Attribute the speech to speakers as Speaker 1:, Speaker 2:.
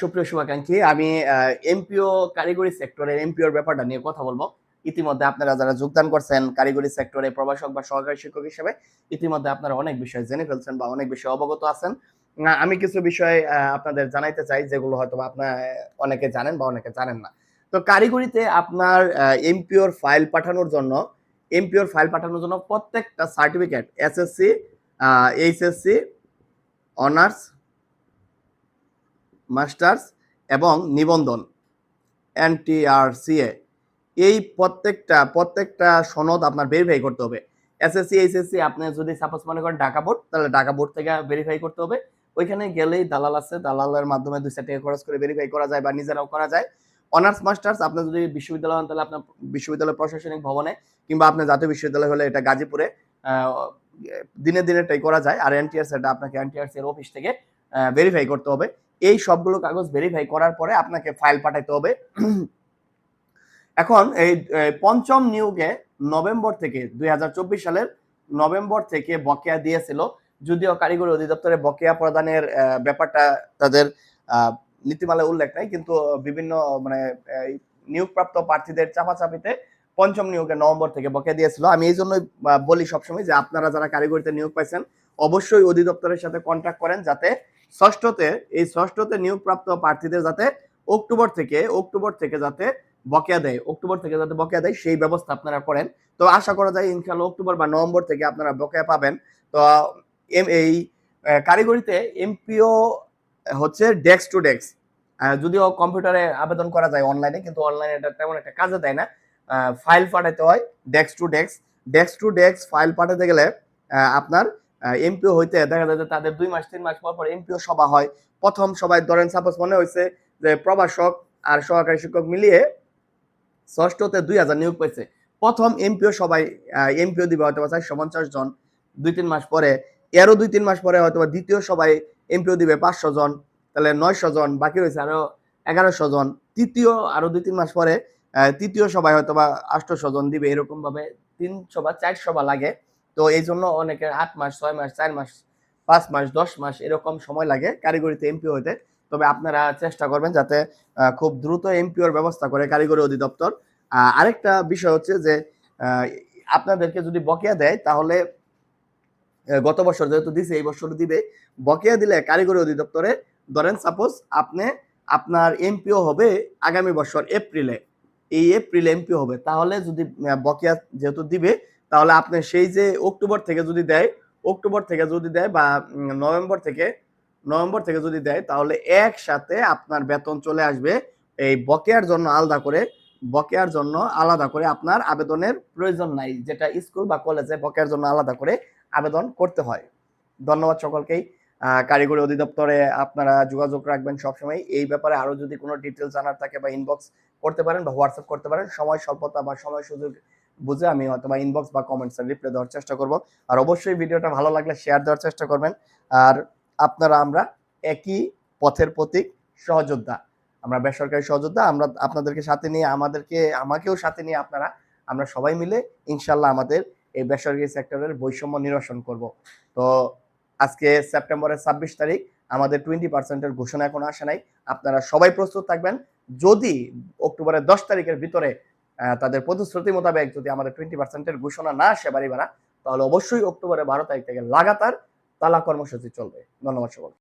Speaker 1: সুপ্রিয় শুভাকাঙ্ক্ষী আমি এমপিও কারিগরি সেক্টরের এমপিওর ব্যাপারটা নিয়ে কথা বলব। ইতিমধ্যে আপনারা যারা যোগদান করছেন কারিগরি সেক্টরে প্রভাষক বা সহকারী শিক্ষক হিসেবে, ইতিমধ্যে আপনারা অনেক বিষয় জেনে ফেলছেন বা অনেক বিষয়ে অবগত আছেন। আমি কিছু বিষয় আপনাদের জানাইতে চাই, যেগুলো হয়তো আপনার অনেকে জানেন বা অনেকে জানেন না। তো কারিগরিতে আপনার এমপিওর ফাইল পাঠানোর জন্য, এমপিওর ফাইল পাঠানোর জন্য প্রত্যেকটা certificate, SSC HSC, honours masters এবং নিবন্ধন এনটিআরসিএ এই প্রত্যেকটা প্রত্যেকটা সনদ আপনার ভেরিফাই করতে হবে। এসএসসি এইচএসসি আপনি যদি সাপোজ মনে করেন ঢাকা বোর্ড তাহলে ঢাকা বোর্ড থেকে ভেরিফাই করতে হবে। ওইখানে গেলেই দালাল আছে, দালালের মাধ্যমে দুই চার টাকা খরচ করে ভেরিফাই করা যায় বা নিজেরাও করা যায়। অনার্স মাস্টার্স আপনি যদি বিশ্ববিদ্যালয় হন, তাহলে আপনার বিশ্ববিদ্যালয় প্রশাসনিক ভবনে কিংবা আপনার জাতীয় বিশ্ববিদ্যালয় হলে এটা গাজীপুরে দিনে দিনে এটাই করা যায়। আর এনটিআরসি এটা আপনাকে এনটিআরসি এর অফিস থেকে ভেরিফাই করতে হবে। এই সবগুলো কাগজ ভেরিফাই করার পরে আপনাকে ফাইল পাঠাইতে হবে। এখন এই পঞ্চম নিয়োগে নভেম্বর থেকে দুই সালের নভেম্বর থেকে বকেয়া দিয়েছিল। যদিও কারিগরি অধিদপ্তরে বকেয়া প্রদানের ব্যাপারটা তাদের আহ, নীতিমালায় উল্লেখ নাই কিন্তু বিভিন্ন মানে নিয়োগপ্রাপ্ত প্রার্থীদের চাপাচাপিতে পঞ্চম নিয়োগে নভেম্বর থেকে বকেয়া দিয়েছিল। আমি এই জন্যই বলি সবসময় যে আপনারা যারা কারিগরিতে নিয়োগ পাইছেন অবশ্যই অধিদপ্তরের সাথে কন্ট্যাক্ট করেন যাতে ষষ্ঠতে, এই ষষ্ঠতে নিয়োগপ্রাপ্ত প্রার্থীদের যাতে অক্টোবর থেকে অক্টোবর থেকে যাতে বকেয়া দেয়, অক্টোবর থেকে যাতে বকেয়া দেয়, সেই ব্যবস্থা আপনারা করেন। তো আশা করা যায় ইনশাল্লাহ অক্টোবর বা নভেম্বর থেকে আপনারা বকেয়া পাবেন। তো এই কারিগরিতে এমপিও হচ্ছে ডেস্ক টু ডেস্ক। যদিও কম্পিউটারে আবেদন করা যায় অনলাইনে, কিন্তু অনলাইনে এটা তেমন একটা কাজে দেয় না। ফাইল পাঠাতে হয় desk to desk. Desk to desk file পাঠাতে গেলে আপনার এমপিও হইতে দেখা যায় যে তাদের দুই মাস, তিন মাস পর পর এমপিও সভা হয়। প্রথম সবাই ধরেন সাপোজ মনে হয়েছে যে প্রভাষক আর সহকারী শিক্ষক মিলিয়ে ষষ্ঠতে দুই হাজার নিয়োগ পেয়েছে প্রথম এমপিও সবাই এমপিও দিবে হয়তো চারশো পঞ্চাশ জন। দুই, তিন মাস পরে, এরও দুই, তিন মাস পরে হয়তো বা দ্বিতীয় সবাই এমপিও দিবে পাঁচশো জন, তাহলে নয়শো জন, বাকি রয়েছে আরও এগারোশো জন। তৃতীয় আরও দুই, তিন মাস পরে তৃতীয় সবাই হয়তো বা আটশোশো জন দিবে এরকম ভাবে তিনশো বা চারশো বা লাগে। তো এই জন্য অনেকের আট মাস, ছয় মাস, চার মাস, পাঁচ মাস, দশ মাস এরকম সময় লাগে কারিগরিতে এমপিও হইতে তবে আপনারা চেষ্টা করবেন যাতে খুব দ্রুত এমপিওর ব্যবস্থা করে কারিগরি অধিদপ্তর। আরেকটা বিষয় হচ্ছে যে আপনাদেরকে যদি বকেয়া দেয় তাহলে গত বছর যেহেতু দিছে, এই বছর দিবে। বকেয়া দিলে কারিগরি অধিদপ্তরে ধরেন সাপোজ আপনি, আপনার এমপিও হবে আগামী বছর এপ্রিলে। এই এপ্রিলে এমপিও হবে। তাহলে যদি বকেয়া যেহেতু দিবে তাহলে আপনি সেই যে অক্টোবর থেকে যদি দেয়, অক্টোবর থেকে যদি দেয় বা নভেম্বর থেকে নভেম্বর থেকে যদি দেয়, তাহলে একসাথে আপনার বেতন চলে আসবে। এই বকেয়ার জন্য আলাদা করে, বকেয়ার জন্য আলাদা করে আপনার আবেদনের প্রয়োজন নাই। যেটা স্কুল বা কলেজে বকেয়ার জন্য আলাদা করে আবেদন করতে হয়। ধন্যবাদ সকলকেই। কারিগরি অধিদপ্তরে আপনারা যোগাযোগ রাখবেন সবসময়। এই ব্যাপারে আরও যদি কোনো ডিটেলস জানার থাকে বা ইনবক্স করতে পারেন বা হোয়াটসঅ্যাপ করতে পারেন, সময়, স্বল্পতা বা সময় সুযোগ বুঝে আমি হয়তো বা ইনবক্স বা কমেন্টসে রিপ্লাই দেওয়ার চেষ্টা করব। আর অবশ্যই ভিডিওটা ভালো লাগলে শেয়ার দেওয়ার চেষ্টা করবেন। আর আপনারা আমরা একই পথের প্রতীক সহযোদ্ধা। আমরা বেসরকারি সহযোদ্ধা, আমরা আপনাদেরকে সাথে নিয়ে, আমাদেরকে, আমাকেও সাথে নিয়ে আপনারা, আমরা সবাই মিলে ইনশাল্লাহ আমাদের এই বেসরকারি সেক্টরের বৈষম্য নিরসন করব। তো আজকে সেপ্টেম্বরের ছাব্বিশ তারিখ, আমাদের টোয়েন্টি পার্সেন্টের ঘোষণা এখনও আসে নাই। আপনারা সবাই প্রস্তুত থাকবেন। যদি অক্টোবরের দশ তারিখের ভিতরে তাদের প্রতিশ্রুতি মোতাবেক যদি আমাদের টোয়েন্টি পার্সেন্টের ঘোষণা না আসে বাড়ি ভাড়া, তাহলে অবশ্যই অক্টোবরে বারো তারিখ থেকে লাগাতার তালা কর্মসূচি চলবে। ধন্যবাদ সকল